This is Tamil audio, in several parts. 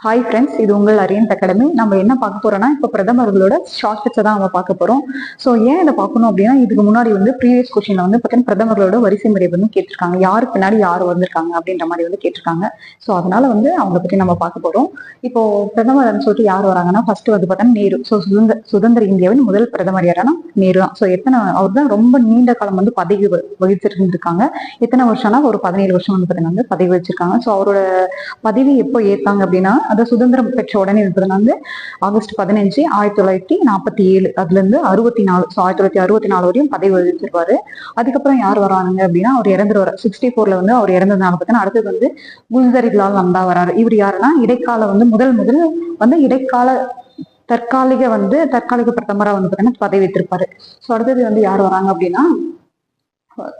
ஹாய் ஃப்ரெண்ட்ஸ் இது உங்கள் அரியன்ட் அகாடமி. நம்ம என்ன பார்க்க போறோம்னா இப்போ பிரதமர்களோட ஷார்ட்கட்ஸை தான் நம்ம பார்க்க போறோம். ஸோ ஏன் இதை பார்க்கணும் அப்படின்னா இதுக்கு முன்னாடி வந்து ப்ரீவியஸ் கொஸ்டின்ல வந்து பார்த்தீங்கன்னா பிரதமர்களோட வரிசை முறை வந்து கேட்டிருக்காங்க. யார் பின்னாடி யார் வந்திருக்காங்க அப்படின்ற மாதிரி வந்து கேட்டிருக்காங்க. ஸோ அதனால வந்து அவங்கள பற்றி நம்ம பார்க்க போறோம். இப்போ பிரதமர்னு சொல்லிட்டு யார் வராங்கன்னா ஃபர்ஸ்ட் வந்து பார்த்தீங்கன்னா நேரு. ஸோ சுதந்திர சுதந்திர இந்தியாவின் முதல் பிரதமர் யாரானா நேரு தான். ஸோ எத்தனை அவர் தான் ரொம்ப நீண்ட காலம் வந்து பதவி வ- வகிச்சிட்டு இருந்திருக்காங்க எத்தனை வருஷம்னா ஒரு பதினேழு வருஷம் வந்து பார்த்தீங்கன்னா வந்து பதவி வச்சிருக்காங்க. ஸோ அவரோட பதவி எப்போ ஏற்றாங்க அப்படின்னா அது சுதந்திரம் பெற்ற உடனே இருக்கிறது வந்து ஆகஸ்ட் பதினஞ்சு ஆயிரத்தி தொள்ளாயிரத்தி நாற்பத்தி ஏழு. அதுல இருந்து அறுபத்தி நாலு ஸோ ஆயிரத்தி தொள்ளாயிரத்தி அறுபத்தி நாலு வரையும் பதவி வகிச்சிருப்பாரு. அதுக்கப்புறம் யார் வராங்க அப்படின்னா அவர் இறந்துருவார். சிக்ஸ்டி ஃபோர்ல வந்து அவர் இறந்ததுனால பார்த்தீங்கன்னா அடுத்தது வந்து குல்தரிலால் நந்தா வராரு. இவர் யாருன்னா இடைக்கால வந்து முதல் முதல் வந்து இடைக்கால தற்காலிக வந்து தற்காலிக பிரதமரா வந்து பார்த்தீங்கன்னா பதவி வைத்திருப்பாரு ஸோ அடுத்தது வந்து யார் வராங்க அப்படின்னா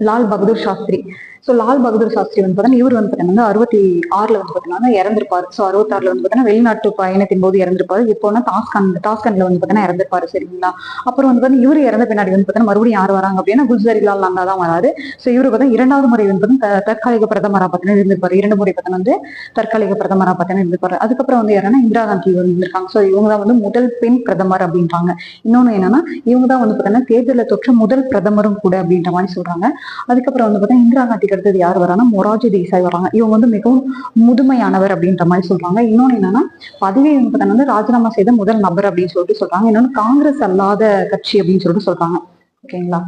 லால் பகதூர் சாஸ்திரி. ஸோ லால் பகதூர் சாஸ்திரி வந்து பார்த்தீங்கன்னா இவர் வந்து பார்த்தீங்கன்னா அறுபத்தி ஆறுல வந்து பார்த்தீங்கன்னா இறந்திருப்பாரு. ஸோ அறுபத்தாறுல வந்து பார்த்தீங்கன்னா வெளிநாட்டு பயணத்தின் போது இறந்திருப்பார். இப்போனா டாஸ்கன் டாஸ்கன்ல வந்து பார்த்தீங்கன்னா இறந்திருப்பாரு சரிங்களா? அப்புறம் வந்து பார்த்தீங்கன்னா இவர் இறந்த பின்னாடி வந்து பார்த்தீங்கன்னா மறுபடியும் யார் வராங்க அப்படின்னா குல்சரிலால் நந்தா தான் வராரு. ஸோ இவரு பார்த்தீங்கன்னா இரண்டாவது முறை வந்து பார்த்தீங்கன்னா தற்காலிக பிரதமரா பார்த்தீங்கன்னா இருந்திருப்பார். இரண்டு முறை பார்த்தீங்கன்னா வந்து தற்காலிக பிரதமரா பார்த்தீங்கன்னா இருந்திருப்பாரு. அதுக்கப்புறம் வந்து யாருன்னா இந்திரா காந்தி இருந்திருக்காங்க. ஸோ இவங்க தான் வந்து முதல் பெண் பிரதமர் அப்படின்றாங்க. இன்னொன்னு என்னன்னா இவங்க தான் வந்து பார்த்தீங்கன்னா தேர்தலில் தொற்ற முதல் பிரதமரும் கூட அப்படின்ற மாதிரி சொல்றாங்க. அதுக்கப்புறம் வந்து பார்த்தீங்கன்னா இந்திரா காந்தி காந்திக்கு அடுத்தது யார் வரானா மொராஜி தேசாய் வராங்க. இவங்க வந்து மிகவும் முதுமையானவர் அப்படின்ற மாதிரி சொல்றாங்க. இன்னொன்னு என்னன்னா பதவி வந்து வந்து ராஜினாமா செய்த முதல் நபர் அப்படின்னு சொல்லிட்டு சொல்றாங்க. இன்னொன்னு காங்கிரஸ் அல்லாத கட்சி அப்படின்னு சொல்லிட்டு சொல்றாங்க. ஓகேங்களா?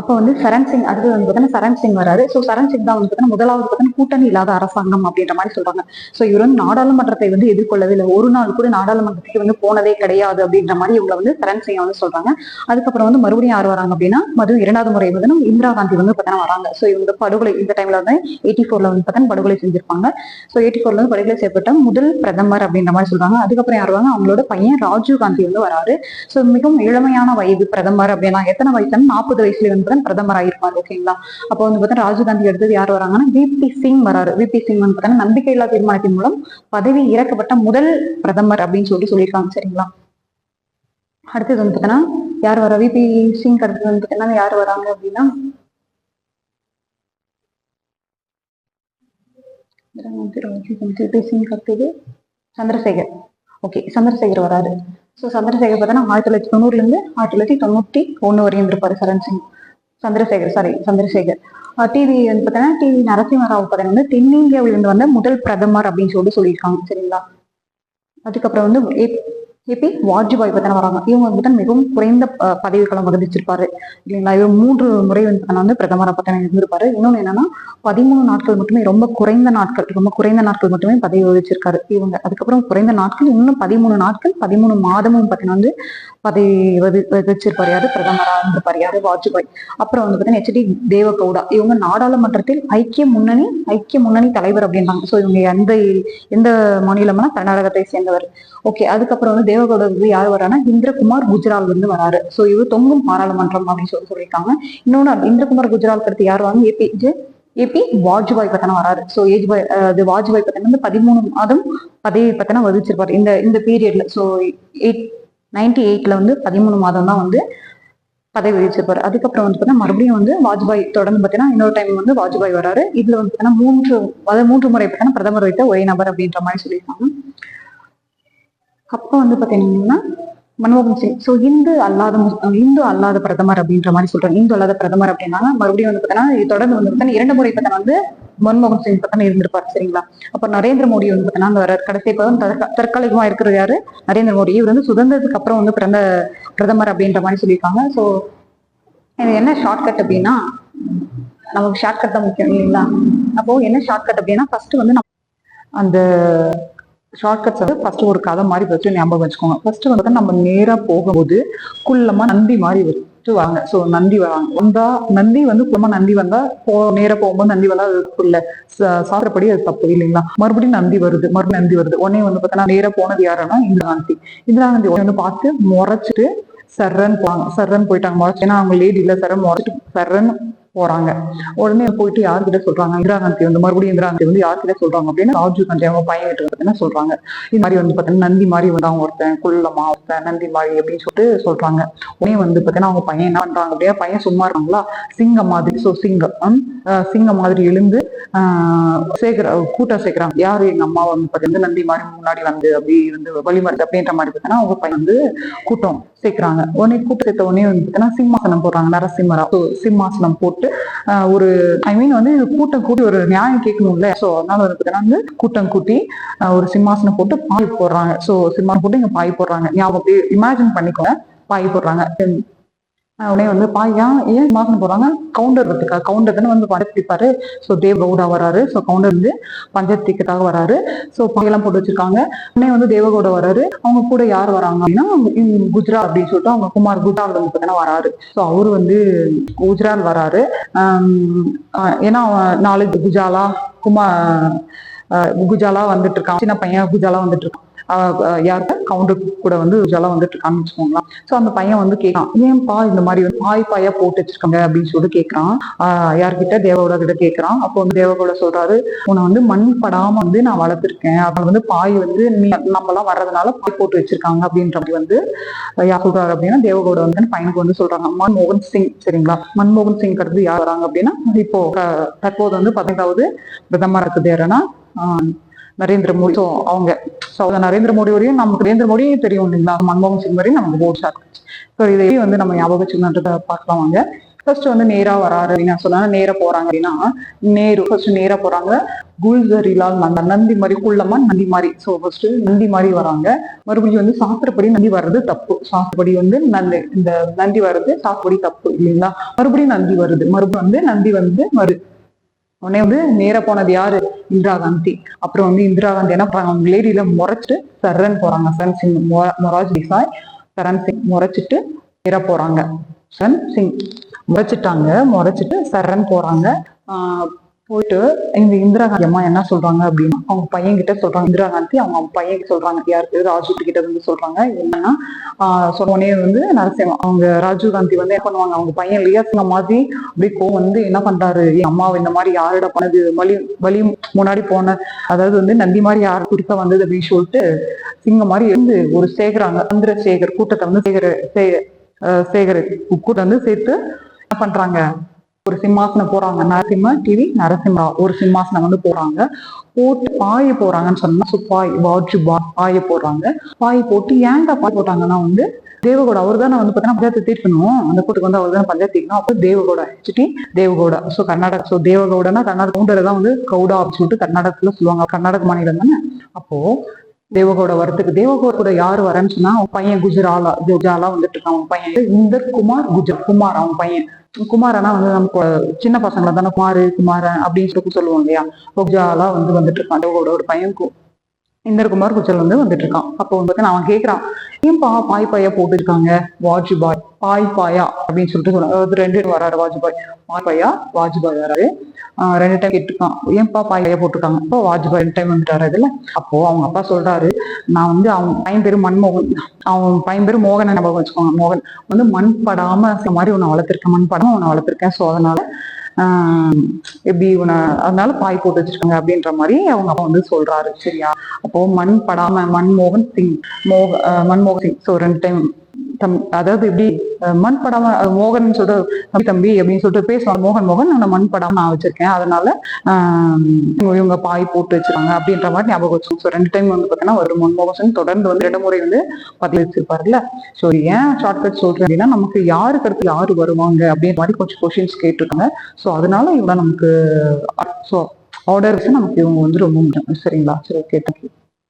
அப்போ வந்து சரண் சிங் அடுத்து வந்து பார்த்தீங்கன்னா சரண் சிங் வராரு. ஸோ சரண் சிங் தான் வந்து பார்த்தீங்கன்னா முதலாவது பார்த்தீங்கன்னா கூட்டணி இல்லாத அரசாங்கம் அப்படின்ற மாதிரி சொல்றாங்க. ஸோ இவர் வந்து நாடாளுமன்றத்தை வந்து எதிர்கொள்ளவே இல்லை. ஒரு நாள் கூட நாடாளுமன்றத்துக்கு வந்து போனதே கிடையாது அப்படின்ற மாதிரி இவங்களை வந்து சரண் சிங் வந்து சொல்றாங்க. அதுக்கப்புறம் வந்து மறுபடியும் யார் வராங்க அப்படின்னா மது இரண்டாவது முறை வந்து இந்திரா காந்தி வந்து பார்த்தீங்கன்னா வராங்க. ஸோ இவங்க படுகொலை இந்த டைம்ல வந்து எயிட்டி ஃபோர்ல வந்து பார்த்தீங்கன்னா படுகொலை செஞ்சிருப்பாங்க. ஸோ எயிட்டி ஃபோர்ல வந்து படுகொலை செய்யப்பட்ட முதல் பிரதமர் அப்படின்ற மாதிரி சொல்றாங்க. அதுக்கப்புறம் யார் வராங்க? அவங்களோட பையன் ராஜீவ் காந்தி வந்து வராரு. ஸோ மிகவும் இளமையான வயது பிரதமர் அப்படின்னா எத்தனை வயசுல நாற்பது வயசுல வந்து பார்த்தீங்கன்னா பிரதமர் ஆயிருப்பார் ஓகேங்களா அப்போ வந்து பார்த்தீங்கன்னா ராஜீவ் காந்தி அடுத்தது யார் வராங்கன்னா விபி சிங் வராரு. விபி சிங் வந்து பார்த்தீங்கன்னா நம்பிக்கையில்லா தீர்மானத்தின் மூலம் பதவி இறக்கப்பட்ட முதல் பிரதமர் அப்படின்னு சொல்லி சொல்லியிருக்காங்க சரிங்களா? அடுத்தது வந்து பார்த்தீங்கன்னா யார் வரா? விபி சிங் அடுத்தது வந்து பார்த்தீங்கன்னா யார் வராங்க அப்படின்னா விபி சிங் அடுத்தது சந்திரசேகர். ஓகே சந்திரசேகர் வராரு. ஸோ சந்திரசேகர் பார்த்தீங்கன்னா ஆயிரத்தி தொள்ளாயிரத்தி தொண்ணூறுலேருந்து ஆயிரத்தி தொள்ளாயிரத்தி தொண்ணூற்றி ஒன்று வரையும் இருப்பாரு சரண் சிங். சந்திரசேகர் சாரி சந்திரசேகர். டிவி வந்து பார்த்தீங்கன்னா டிவி நரசிம்மராவ் பார்த்தீங்கன்னா வந்து தென்னிந்தியாவிலிருந்து வந்த முதல் பிரதமர் அப்படின்னு சொல்லிட்டு சொல்லியிருக்காங்க சரிங்களா? அதுக்கப்புறம் வந்து ஏபி வாஜ்பாய் பார்த்தீங்கன்னா வராங்க. இவங்க வந்து பார்த்தீங்கன்னா மிகவும் குறைந்த பதவி காலம் வகிச்சிருப்பாரு இல்லைங்களா? இவர் மூன்று முறை வந்து வந்து பிரதமரை பத்தின இருந்திருப்பாரு. இன்னொன்னு என்னன்னா பதிமூணு நாட்கள் மட்டுமே ரொம்ப குறைந்த நாட்கள் ரொம்ப குறைந்த நாட்கள் மட்டுமே பதவி வகிச்சிருக்காரு இவங்க. அதுக்கப்புறம் குறைந்த நாட்கள் இன்னும் பதிமூணு நாட்கள் பதிமூணு மாதமும் பார்த்தீங்கன்னா வந்து பதவி வதி வகிச்சிருப்பாரு யாரு? பிரதமரா இருந்திருப்பாரு யாரு? வாஜ்பாய். அப்புறம் வந்து பார்த்தீங்கன்னா ஹெச்டி தேவகவுடா. இவங்க நாடாளுமன்றத்தில் ஐக்கிய முன்னணி ஐக்கிய முன்னணி தலைவர் அப்படின்றாங்க. ஸோ இவங்க எந்த எந்த மாநிலம்னா கர்நாடகத்தை சேர்ந்தவர். ஓகே அதுக்கப்புறம் வந்து தேவகவுடா வந்து யார் வரானா இந்திரகுமார் குஜ்ரால் வந்து வராரு. ஸோ இவர் தொங்கும் பாராளுமன்றம் அப்படின்னு சொல்லி சொல்லியிருக்காங்க. இன்னொன்று இந்திரகுமார் குஜ்ரால் கருத்து யார் வராங்க? ஏபி ஏபி வாஜ்பாய் பார்த்தனா வராரு. ஸோ ஏஜ்பாய் அது வாஜ்பாய் பார்த்தீங்கன்னா வந்து பதிமூணு மாதம் பதவி பார்த்தனா வதிச்சிருப்பாரு இந்த இந்த பீரியட்ல ஸோ எயிட் நைன்டி எயிட்ல வந்து பதிமூணு மாதம் தான் வந்து பதவி வகிச்சிருப்பாரு. அதுக்கப்புறம் வந்து பார்த்தீங்கன்னா மறுபடியும் வந்து வாஜ்பாய் தொடர்ந்து பார்த்தீங்கன்னா இன்னொரு டைம் வந்து வாஜ்பாய் வராரு. இதுல வந்து பார்த்தீங்கன்னா மூன்று அதாவது மூன்று முறை பார்த்தீங்கன்னா பிரதமர் வைத்த ஒரே நபர் அப்படின்ற மாதிரி சொல்லியிருக்காங்க. அப்போ வந்து பார்த்தீங்கன்னா மன்மோகன் சிங். ஸோ இந்து அல்லாத இந்து அல்லாத பிரதமர் அப்படின்ற மாதிரி சொல்றாங்க. இந்து அல்லாத பிரதமர் அப்படின்னா மறுபடியும் வந்து பார்த்தீங்கன்னா இது தொடர்ந்து வந்து பார்த்தீங்கன்னா இரண்டு முறை பார்த்தீங்கன்னா வந்து மன்மோகன் சிங் பார்த்தீங்கன்னா இருந்திருப்பாரு சரிங்களா? அப்போ நரேந்திர மோடி வந்து பார்த்தீங்கன்னா அந்த வர கடைசி இப்போ வந்து தற்கா- இருக்கிறது யாரு? நரேந்திர மோடி. இவர் வந்து சுதந்திரத்துக்கு அப்புறம் வந்து பிறந்த பிரதமர் அப்படின்ற மாதிரி சொல்லியிருக்காங்க. ஸோ இது என்ன ஷார்ட்கட் அப்படின்னா நமக்கு ஷார்ட்கட் தான் முக்கியம் இல்லைங்களா? அப்போ என்ன ஷார்ட்கட் அப்படின்னா ஃபர்ஸ்ட் வந்து நம்ம அந்த ஷார்ட்கட்ஸ் வந்து ஃபர்ஸ்ட் ஒரு கதை மாதிரி வச்சு ஞாபகம் வச்சுக்கோங்க. ஃபர்ஸ்ட் வந்து நம்ம நேரா போகும்போது குள்ளமா நந்தி மாதிரி வச்சு வாங்க ஸோ நந்தி வராங்க. வந்தா நந்தி வந்து குள்ளமா நந்தி வந்தா போ நேரா போகும்போது நந்தி வந்தா அது தப்பு அது தப்பு இல்லைங்களா? மறுபடியும் நந்தி வருது. மறுபடியும் நந்தி வருது. உடனே வந்து பார்த்தோன்னா நேரா போனது யாருன்னா இந்திராந்தி இந்திராந்தி வந்து பார்த்து முறைச்சிட்டு சர்ரன் போவாங்க சர்ரன் போயிட்டாங்க. முறைச்சு ஏன்னா அவங்க லேடி இல்ல. சரண் முறைச்சிட்டு சர்ரன் போறாங்க. உடனே போயிட்டு யார்கிட்ட சொல்றாங்க? இந்திரா காந்தி வந்து மறுபடியும் இந்திரா காந்தி வந்து யார்கிட்ட சொல்றாங்க அப்படின்னா ராஜீவ் காந்தி அவங்க பையன் கிட்ட பார்த்தீங்கன்னா சொல்றாங்க? இது மாதிரி வந்து பார்த்தீங்கன்னா நந்தி மாதிரி வந்து அவங்க ஒருத்தன் குள்ளமா ஒருத்தன் நந்தி மாதிரி அப்படின்னு சொல்லிட்டு சொல்றாங்க. உடனே வந்து பார்த்தீங்கன்னா அவங்க பையன் என்ன பண்றாங்க அப்படியே பையன் சும்மா இருக்காங்களா? சிங்கம் மாதிரி ஸோ சிங்கம் சிங்க சிங்கம் மாதிரி எழுந்து ஆஹ் சேர்க்கிற கூட்டம் சேர்க்கிறாங்க. யாரு எங்க அம்மா வந்து பார்த்தீங்கன்னா நந்தி மாதிரி முன்னாடி வந்து அப்படி வந்து வழிமறை அப்படின்ற மாதிரி பார்த்தீங்கன்னா அவங்க பையன் வந்து கூட்டம் சேர்க்கிறாங்க. உடனே கூட்டம் சேர்த்த உடனே வந்து பார்த்தீங்கன்னா சிம்மாசனம் போடுறாங்க. நரசிம்மரா. சிம்மாசனம் போட்டு ஆஹ் ஒரு ஐ மீன் வந்து கூட்டம் கூட்டி ஒரு நியாயம் கேட்கணும்ல. ஸோ அதனால வந்து பார்த்தீங்கன்னா வந்து கூட்டம் கூட்டி ஒரு சிம்மாசனம் போட்டு பாய் போடுறாங்க. ஸோ சிம்மாசனம் போட்டு இங்க பாய் போடுறாங்க. ஞாபகம் இமேஜின் பண்ணிக்கோங்க. பாய் போடுறாங்க. உடனே வந்து பாய் ஏன் ஏன் போறாங்க. போடுறாங்க கவுண்டர் இருக்கா கவுண்டர் தானே வந்து படைப்பிப்பாரு ஸோ தேவ் கவுடா வராரு. ஸோ கவுண்டர் வந்து பஞ்சத்திற்காக வராரு. ஸோ பாயெல்லாம் போட்டு வச்சிருக்காங்க. உடனே வந்து தேவகவுடா வராரு. அவங்க கூட யார் வராங்க அப்படின்னா குஜரா அப்படின்னு சொல்லிட்டு அவங்க குமார் குஜரால் வந்து பார்த்தீங்கன்னா வராரு. ஸோ அவரு வந்து குஜரால் வராரு. ஏன்னா அவன் நாலு குஜாலா குமார் குஜாலா வந்துட்டு இருக்கான். சின்ன பையன் குஜாலா வந்துட்டு இருக்கான். யார்கிட்ட கவுண்டர் கூட வந்து ஜலம் வந்துட்டு இருக்கான்னு வச்சுக்கோங்களேன். ஸோ அந்த பையன் வந்து கேட்கான் ஏன்பா இந்த மாதிரி வந்து பாய் பாயா போட்டு வச்சிருக்காங்க? அப்படின்னு சொல்லிட்டு கேட்கறான். யார்கிட்ட? தேவகோட கிட்ட கேட்கறான். அப்போ வந்து தேவகோட சொல்றாரு உன்னை வந்து மண் படாம வந்து நான் வளர்த்துருக்கேன். அவங்க வந்து பாய் வந்து நீ நம்மளாம் வர்றதுனால பாய் போட்டு வச்சிருக்காங்க. அப்படின்ற மாதிரி வந்து யார் சொல்றாரு அப்படின்னா தேவகோட வந்து பையனுக்கு வந்து சொல்றாங்க மன்மோகன் சிங். சரிங்களா? மன்மோகன் சிங் அடுத்து யார் வராங்க அப்படின்னா இப்போ க- தற்போது வந்து பதினைந்தாவது பிரதமர் இருக்குது யாருன்னா நரேந்திர மோடி ஸோ அவங்க ஸோ நரேந்திர மோடி வரையும் நமக்கு நரேந்திர மோடியும் தெரியும் இல்லைங்களா? மன்மோகன் சிங் வரையும் நமக்கு போட் ஷாட் ஸோ இதை வந்து நம்ம ஞாபகம் வச்சுக்கணுன்றத பார்க்கலாம் வாங்க. ஃபர்ஸ்ட் வந்து நேராக வராரு அப்படின்னு சொன்னாங்க நேராக போறாங்க அப்படின்னா நேரு ஃபர்ஸ்ட் நேராக போறாங்க. குல்சரிலால் நந்த நந்தி மாதிரி குள்ளமா நந்தி மாதிரி. ஸோ ஃபர்ஸ்ட் நந்தி மாதிரி வராங்க. மறுபடியும் வந்து சாஸ்திரப்படி நந்தி வர்றது தப்பு. சாஸ்திரப்படி வந்து நந்தி இந்த நந்தி வர்றது சாஸ்திரப்படி தப்பு இல்லைங்களா? மறுபடியும் நந்தி வருது. மறுபடியும் வந்து நந்தி வந்து வருது உடனே வந்து நேர போனது யாரு? இந்திரா காந்தி. அப்புறம் வந்து இந்திரா காந்தி என்ன பண்றாங்க அவங்க லேடியில முறைச்சிட்டு சரண் போறாங்க. சரண் சிங் மொ- மொராஜ் டிசாய் சரண் சிங் முறைச்சிட்டு நேர போறாங்க. சரண் சிங் முறைச்சிட்டாங்க. முறைச்சிட்டு சரண் போறாங்க. ஆஹ் போயிட்டு இந்த இந்திரா காந்தி அம்மா என்ன சொல்றாங்க அப்படின்னா அவங்க பையன் கிட்ட சொல்றாங்க. இந்திரா காந்தி அவங்க அவங்க பையன் சொல்றாங்க யாருக்கு ராஜீவ் கிட்ட வந்து சொல்றாங்க. என்னன்னா ஆஹ் சொன்னோடனே வந்து நரசிம்ம அவங்க ராஜீவ் காந்தி வந்து என்ன பண்ணுவாங்க? அவங்க பையன் லியாசிங்க மாதிரி அப்படியே கோ வந்து என்ன பண்றாரு? என் அம்மாவை இந்த மாதிரி யாரோட பண்ணது வலி வலி முன்னாடி போன அதாவது வந்து நந்தி மாதிரி யார் குடிக்க வந்தது? அப்படின்னு சொல்லிட்டு சிங்கம் மாதிரி இருந்து ஒரு சேகராங்க. சந்திரசேகர் கூட்டத்தை வந்து சேகர சே- சேகர் கூட்டம் வந்து சேர்த்து என்ன பண்றாங்க? ஒரு சிம்மாசனம் போறாங்க. நரசிம்ம டிவி நரசிம்மரா ஒரு சிம்மாசனம் வந்து போறாங்க. போட்டு பாய போறாங்கன்னு சொன்னா சுப்பாய் பாய் வாட்சு பா பாய போடுறாங்க. பாய் போட்டு ஏன்டா பாய் போட்டாங்கன்னா வந்து தேவகோட அவர் தானே வந்து பார்த்தீங்கன்னா பஞ்சாயத்து தீர்க்கணும் அந்த கூட்டுக்கு வந்து அவர் தானே பஞ்சாயத்து தீர்க்கணும் அப்போ Devegowda HD Devegowda so Karnataka so தேவகோடனா Karnataka Gounder தான் வந்து கவுடா அப்படின்னு சொல்லிட்டு கர்நாடகத்துல சொல்லுவாங்க. கர்நாடக மாநிலம் தானே. அப்போ தேவகோட வரத்துக்கு தேவகோட கூட யாரு வரேன்னு சொன்னா அவன் பையன் குஜராலா குஜாலா வந்துட்டு இருக்கான். அவன் பையன் இந்தர் குமார் குஜர் குமார் அவன் பையன். குமாரனா வந்து நமக்கு சின்ன பசங்களை தானே குமாரு குமாரன் அப்படின்னு சொல்லி சொல்லுவோம் இல்லையா? குஜாலா வந்து வந்துட்டு இருப்பான் ஒரு பையன் இந்தர்குமார் குச்சல் வந்து வந்துட்டு இருக்கான் அப்போ வந்து நான் அவன் கேட்கறான் ஏன்பா பாய் பாயா போட்டுருக்காங்க? வாஜ்பாய் பாய் பாயா அப்படின்னு சொல்லிட்டு சொல்றாங்க அதாவது ரெண்டு time வராரு வாஜ்பாய். பாய் பாயா வாஜ்பாய் வராரு. ரெண்டு டைம் கேட்டிருக்கான். ஏன்பா பாய் பாயா போட்டிருக்காங்க? அப்போ வாஜ்பாய் ரெண்டு டைம் வந்துட்டாரு இதுல அப்போ அவங்க அப்பா சொல்றாரு நான் வந்து அவன் பையன் பேரு மன்மோகன். அவன் பையன் பேரு மோகன் ஞாபகம் வச்சுக்கோங்க. மோகன் வந்து மண் படாம மாதிரி உன்னை வளர்த்துருக்கேன். மண் படாம உன்னை வளர்த்துருக்கேன். ஸோ அதனால எப்படி உன்னை அதனால பாய் போட்டு வச்சிருக்காங்க அப்படின்ற மாதிரி அவங்க அப்பா வந்து சொல்றாரு சரியா? அப்போ மண் படாம மன்மோகன் சிங் மோக மன்மோகன் சிங். ஸோ ரெண்டு டைம் தம் அதாவது எப்படி மண் படாம மோகன் சொல்லிட்டு தம்பி தம்பி அப்படின்னு சொல்லிட்டு பேசுவாங்க. மோகன் மோகன் நான் மண் படாம நான் வச்சிருக்கேன். அதனால இவங்க- இவங்க பாய் போட்டு வச்சிருக்காங்க அப்படின்ற மாதிரி ஞாபகம் வச்சு ஸோ ரெண்டு டைம் வந்து பார்த்தீங்கன்னா ஒரு மன்மோகன் சிங் தொடர்ந்து வந்து ரெண்டு முறை வந்து பதிவு வச்சிருப்பாருல்ல. ஸோ ஏன் ஷார்ட்கட் சொல்றேன் அப்படின்னா நமக்கு யாருக்கு அடுத்து யாரு வருவாங்க அப்படின்ற மாதிரி கொஞ்சம் கொஷின்ஸ் கேட்டிருக்காங்க. ஸோ அதனால இவங்க நமக்கு ஸோ ஆர்டர்ஸ் நமக்கு இவங்க வந்து ரொம்ப முக்கியம். சரிங்களா? சரி ஓகே தேங்க்யூ